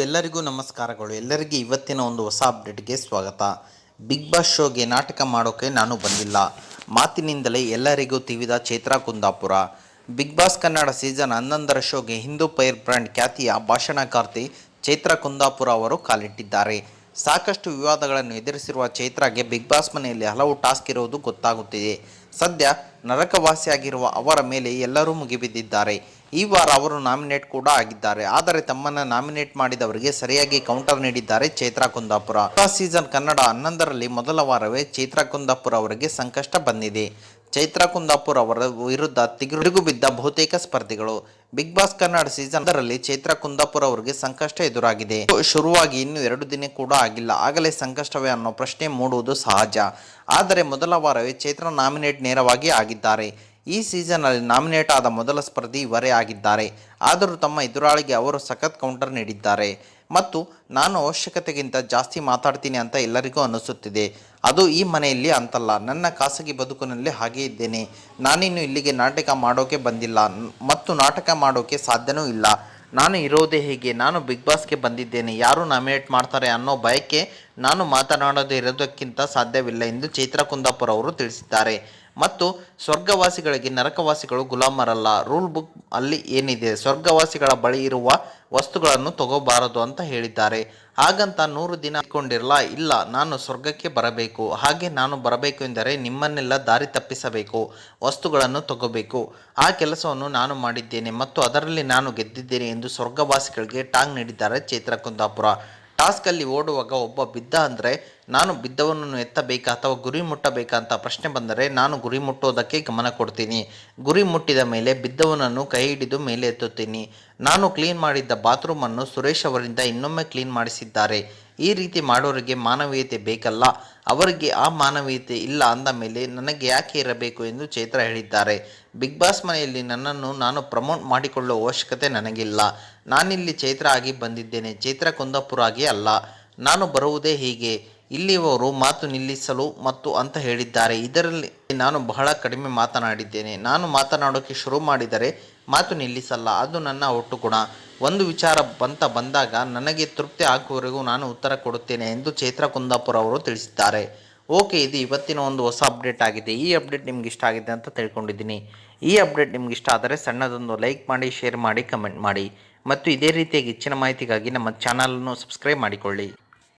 ಎಲ್ಲರಿಗೂ ನಮಸ್ಕಾರಗಳು. ಎಲ್ಲರಿಗೆ ಇವತ್ತಿನ ಒಂದು ಹೊಸ ಅಪ್ಡೇಟ್ಗೆ ಸ್ವಾಗತ. ಬಿಗ್ ಬಾಸ್ ಶೋಗೆ ನಾಟಕ ಮಾಡೋಕೆ ನಾನು ಬಂದಿಲ್ಲ. ಮಾತಿನಿಂದಲೇ ಎಲ್ಲರಿಗೂ ತಿವಿದ Chaitra Kundapura. Bigg Boss Kannada season ಹನ್ನೊಂದರ ಶೋಗೆ ಹಿಂದೂ ಪೈರ್ ಬ್ರ್ಯಾಂಡ್ ಖ್ಯಾತಿಯ ಭಾಷಣಕಾರ್ತಿ ಚೈತ್ರಾ ಕುಂದಾಪುರ ಅವರು ಕಾಲಿಟ್ಟಿದ್ದಾರೆ. ಸಾಕಷ್ಟು ವಿವಾದಗಳನ್ನು ಎದುರಿಸಿರುವ ಚೈತ್ರಾಗೆ ಬಿಗ್ ಬಾಸ್ ಮನೆಯಲ್ಲಿ ಹಲವು ಟಾಸ್ಕ್ ಇರುವುದು ಗೊತ್ತಾಗುತ್ತಿದೆ. ಸದ್ಯ ನರಕವಾಸಿಯಾಗಿರುವ ಅವರ ಮೇಲೆ ಎಲ್ಲರೂ ಮುಗಿಬಿದ್ದಿದ್ದಾರೆ. ಈ ವಾರ ಅವರು ನಾಮಿನೇಟ್ ಕೂಡ ಆಗಿದ್ದಾರೆ. ಆದರೆ ತಮ್ಮನ್ನ ನಾಮಿನೇಟ್ ಮಾಡಿದವರಿಗೆ ಸರಿಯಾಗಿ ಕೌಂಟರ್ ನೀಡಿದ್ದಾರೆ ಚೈತ್ರಾ ಕುಂದಾಪುರ. ಸೀಸನ್ ಕನ್ನಡ ಹನ್ನೊಂದರಲ್ಲಿ ಮೊದಲ ವಾರವೇ ಚೈತ್ರಾ ಕುಂದಾಪುರ ಅವರಿಗೆ ಸಂಕಷ್ಟ ಬಂದಿದೆ. ಚೈತ್ರಾ ಕುಂದಾಪುರ ಅವರ ವಿರುದ್ಧ ತಿರುಗು ಬಿದ್ದ ಬಹುತೇಕ ಸ್ಪರ್ಧಿಗಳು. ಬಿಗ್ ಬಾಸ್ ಕನ್ನಡ ಸೀಸನ್ ಅದರಲ್ಲಿ ಚೈತ್ರಾ ಕುಂದಾಪುರ ಅವರಿಗೆ ಸಂಕಷ್ಟ ಎದುರಾಗಿದೆ. ಶುರುವಾಗಿ ಇನ್ನು ಎರಡು ದಿನ ಕೂಡ ಆಗಿಲ್ಲ. ಆಗಲೇ ಸಂಕಷ್ಟವೇ ಅನ್ನೋ ಪ್ರಶ್ನೆ ಮೂಡುವುದು ಸಹಜ. ಆದರೆ ಮೊದಲ ವಾರವೇ ಚೈತ್ರ ನಾಮಿನೇಟ್ ನೇರವಾಗಿ ಆಗಿದ್ದಾರೆ. ಈ ಸೀಸನ್ನಲ್ಲಿ ನಾಮಿನೇಟ್ ಆದ ಮೊದಲ ಸ್ಪರ್ಧಿ ಇವರೇ ಆಗಿದ್ದಾರೆ. ಆದರೂ ತಮ್ಮ ಎದುರಾಳಿಗೆ ಅವರು ಸಖತ್ ಕೌಂಟರ್ ನೀಡಿದ್ದಾರೆ. ಮತ್ತು ನಾನು ಅವಶ್ಯಕತೆಗಿಂತ ಜಾಸ್ತಿ ಮಾತಾಡ್ತೀನಿ ಅಂತ ಎಲ್ಲರಿಗೂ ಅನಿಸುತ್ತಿದೆ ಅದು ಈ ಮನೆಯಲ್ಲಿ ಅಂತಲ್ಲ. ನನ್ನ ಖಾಸಗಿ ಬದುಕಿನಲ್ಲಿ ಹಾಗೇ ಇದ್ದೇನೆ. ನಾನಿನ್ನು ಇಲ್ಲಿಗೆ ನಾಟಕ ಮಾಡೋಕೆ ಬಂದಿಲ್ಲ. ಮತ್ತು ನಾಟಕ ಮಾಡೋಕೆ ಸಾಧ್ಯನೂ ಇಲ್ಲ. ನಾನು ಇರೋದೇ ಹೇಗೆ. ನಾನು ಬಿಗ್ ಬಾಸ್ಗೆ ಬಂದಿದ್ದೇನೆ. ಯಾರು ನಾಮಿನೇಟ್ ಮಾಡ್ತಾರೆ ಅನ್ನೋ ಬಯಕೆ ನಾನು ಮಾತನಾಡದೇ ಇರೋದಕ್ಕಿಂತ ಸಾಧ್ಯವಿಲ್ಲ ಎಂದು ಚೈತ್ರಾ ಕುಂದಾಪುರ ಅವರು ತಿಳಿಸಿದ್ದಾರೆ. ಮತ್ತು ಸ್ವರ್ಗವಾಸಿಗಳಿಗೆ ನರಕವಾಸಿಗಳು ಗುಲಾಮರಲ್ಲ. ರೂಲ್ ಬುಕ್ ಅಲ್ಲಿ ಏನಿದೆ? ಸ್ವರ್ಗವಾಸಿಗಳ ಬಳಿ ಇರುವ ವಸ್ತುಗಳನ್ನು ತಗೋಬಾರದು ಅಂತ ಹೇಳಿದ್ದಾರೆ. ಹಾಗಂತ ನೂರು ದಿನ ಇಟ್ಕೊಂಡಿರಲ್ಲ, ಇಲ್ಲ, ನಾನು ಸ್ವರ್ಗಕ್ಕೆ ಬರಬೇಕು. ಹಾಗೆ ನಾನು ಬರಬೇಕು ಎಂದರೆ ನಿಮ್ಮನ್ನೆಲ್ಲ ದಾರಿ ತಪ್ಪಿಸಬೇಕು, ವಸ್ತುಗಳನ್ನು ತಗೋಬೇಕು. ಆ ಕೆಲಸವನ್ನು ನಾನು ಮಾಡಿದ್ದೇನೆ ಮತ್ತು ಅದರಲ್ಲಿ ನಾನು ಗೆದ್ದಿದ್ದೇನೆ ಎಂದು ಸ್ವರ್ಗವಾಸಿಗಳಿಗೆ ಟಾಂಗ್ ನೀಡಿದ್ದಾರೆ ಚೇತ್ರ ಕುಂದಾಪುರ. ಟಾಸ್ಕಲ್ಲಿ ಓಡುವಾಗ ಒಬ್ಬ ಬಿದ್ದ ಅಂದರೆ ನಾನು ಬಿದ್ದವನನ್ನು ಎತ್ತಬೇಕಾ ಅಥವಾ ಗುರಿ ಮುಟ್ಟಬೇಕಾ ಅಂತ ಪ್ರಶ್ನೆ ಬಂದರೆ ನಾನು ಗುರಿ ಮುಟ್ಟೋದಕ್ಕೆ ಗಮನ ಕೊಡ್ತೀನಿ. ಗುರಿ ಮುಟ್ಟಿದ ಮೇಲೆ ಬಿದ್ದವನನ್ನು ಕೈ ಹಿಡಿದು ಮೇಲೆ ಎತ್ತುತ್ತೀನಿ. ನಾನು ಕ್ಲೀನ್ ಮಾಡಿದ್ದ ಬಾತ್ರೂಮನ್ನು ಸುರೇಶ್ ಅವರಿಂದ ಇನ್ನೊಮ್ಮೆ ಕ್ಲೀನ್ ಮಾಡಿಸಿದ್ದಾರೆ. ಈ ರೀತಿ ಮಾಡೋರಿಗೆ ಮಾನವೀಯತೆ ಬೇಕಲ್ಲ. ಅವರಿಗೆ ಆ ಮಾನವೀಯತೆ ಇಲ್ಲ ಅಂದ ಮೇಲೆ ನನಗೆ ಯಾಕೆ ಇರಬೇಕು ಎಂದು ಚೈತ್ರ ಹೇಳಿದ್ದಾರೆ. ಬಿಗ್ ಬಾಸ್ ಮನೆಯಲ್ಲಿ ನನ್ನನ್ನು ನಾನು ಪ್ರಮೋಟ್ ಮಾಡಿಕೊಳ್ಳುವ ಅವಶ್ಯಕತೆ ನನಗಿಲ್ಲ. ನಾನಿಲ್ಲಿ ಚೈತ್ರ ಆಗಿ ಬಂದಿದ್ದೇನೆ. ಚೈತ್ರ ಕುಂದಾಪುರ ಆಗಿ ಅಲ್ಲ. ನಾನು ಬರುವುದೇ ಹೀಗೆ. ಇಲ್ಲಿಯವರು ಮಾತು ನಿಲ್ಲಿಸಲು ಮತ್ತು ಅಂತ ಹೇಳಿದ್ದಾರೆ. ಇದರಲ್ಲಿ ನಾನು ಬಹಳ ಕಡಿಮೆ ಮಾತನಾಡಿದ್ದೇನೆ. ನಾನು ಮಾತನಾಡೋಕೆ ಶುರು ಮಾಡಿದರೆ ಮಾತು ನಿಲ್ಲಿಸಲ್ಲ. ಅದು ನನ್ನ ಒಟ್ಟು ಗುಣ ಒಂದು ವಿಚಾರ ಬಂತ ಬಂದಾಗ ನನಗೆ ತೃಪ್ತಿ ಆಗುವವರೆಗೂ ನಾನು ಉತ್ತರ ಕೊಡುತ್ತೇನೆ ಎಂದು ಚೈತ್ರ ಕುಂದಾಪುರ ಅವರು ತಿಳಿಸಿದ್ದಾರೆ. ಓಕೆ, ಇದು ಇವತ್ತಿನ ಒಂದು ಹೊಸ ಅಪ್ಡೇಟ್ ಆಗಿದೆ. ಈ ಅಪ್ಡೇಟ್ ನಿಮ್ಗೆ ಇಷ್ಟ ಆಗಿದೆ ಅಂತ ತಿಳ್ಕೊಂಡಿದ್ದೀನಿ. ಈ ಅಪ್ಡೇಟ್ ನಿಮ್ಗೆ ಇಷ್ಟ ಆದರೆ ಸಣ್ಣದೊಂದು ಲೈಕ್ ಮಾಡಿ, ಶೇರ್ ಮಾಡಿ, ಕಮೆಂಟ್ ಮಾಡಿ. ಮತ್ತು ಇದೇ ರೀತಿಯಾಗಿ ಹೆಚ್ಚಿನ ಮಾಹಿತಿಗಾಗಿ ನಮ್ಮ ಚಾನಲನ್ನು ಸಬ್ಸ್ಕ್ರೈಬ್ ಮಾಡಿಕೊಳ್ಳಿ.